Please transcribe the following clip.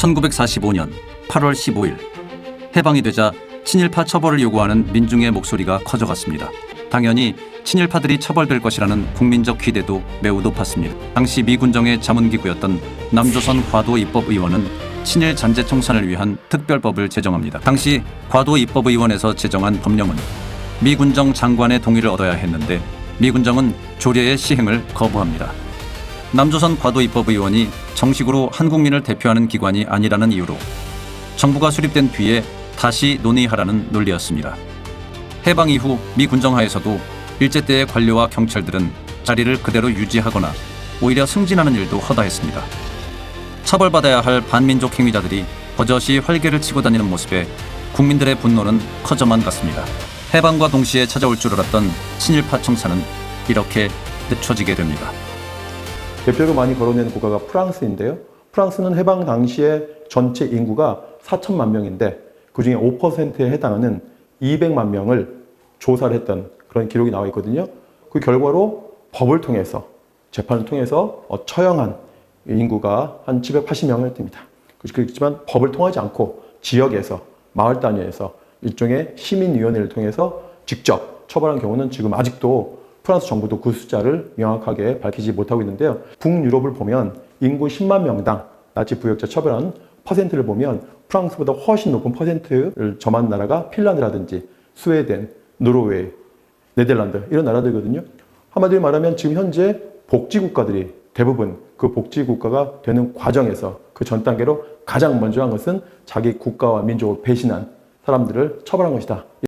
1945년 8월 15일 해방이 되자 친일파 처벌을 요구하는 민중의 목소리가 커져갔습니다. 당연히 친일파들이 처벌될 것이라는 국민적 기대도 매우 높았습니다. 당시 미 군정의 자문기구였던 남조선 과도 입법 의원은 친일 잔재 청산을 위한 특별법을 제정합니다. 당시 과도 입법 의원에서 제정한 법령은 미 군정 장관의 동의를 얻어야 했는데 미 군정은 조례의 시행을 거부합니다. 남조선 과도 입법 의원이 정식으로 한국민을 대표하는 기관이 아니라는 이유로 정부가 수립된 뒤에 다시 논의하라는 논리였습니다. 해방 이후 미 군정하에서도 일제 때의 관료와 경찰들은 자리를 그대로 유지하거나 오히려 승진하는 일도 허다했습니다. 처벌받아야 할 반민족 행위자들이 버젓이 활개를 치고 다니는 모습에 국민들의 분노는 커져만 갔습니다. 해방과 동시에 찾아올 줄 알았던 친일파 청사는 이렇게 늦춰지게 됩니다. 대표로 많이 거론되는 국가가 프랑스인데요. 프랑스는 해방 당시에 전체 인구가 4천만 명인데 그 중에 5%에 해당하는 200만 명을 조사를 했던 그런 기록이 나와 있거든요. 그 결과로 법을 통해서 재판을 통해서 어, 처형한 인구가 한 780명을 됩니다. 그렇지만 법을 통하지 않고 지역에서 마을 단위에서 일종의 시민위원회를 통해서 직접 처벌한 경우는 지금 아직도 프랑스 정부도 그 숫자를 명확하게 밝히지 못하고 있는데요. 북유럽을 보면 인구 10만 명당 나치 부역자 처벌한 퍼센트를 보면 프랑스보다 훨씬 높은 퍼센트를 점한 나라가 핀란드라든지 스웨덴, 노르웨이, 네덜란드 이런 나라들거든요. 한마디로 말하면 지금 현재 복지 국가들이 대부분 그 복지 국가가 되는 과정에서 그 전 단계로 가장 먼저 한 것은 자기 국가와 민족을 배신한 사람들을 처벌한 것이다.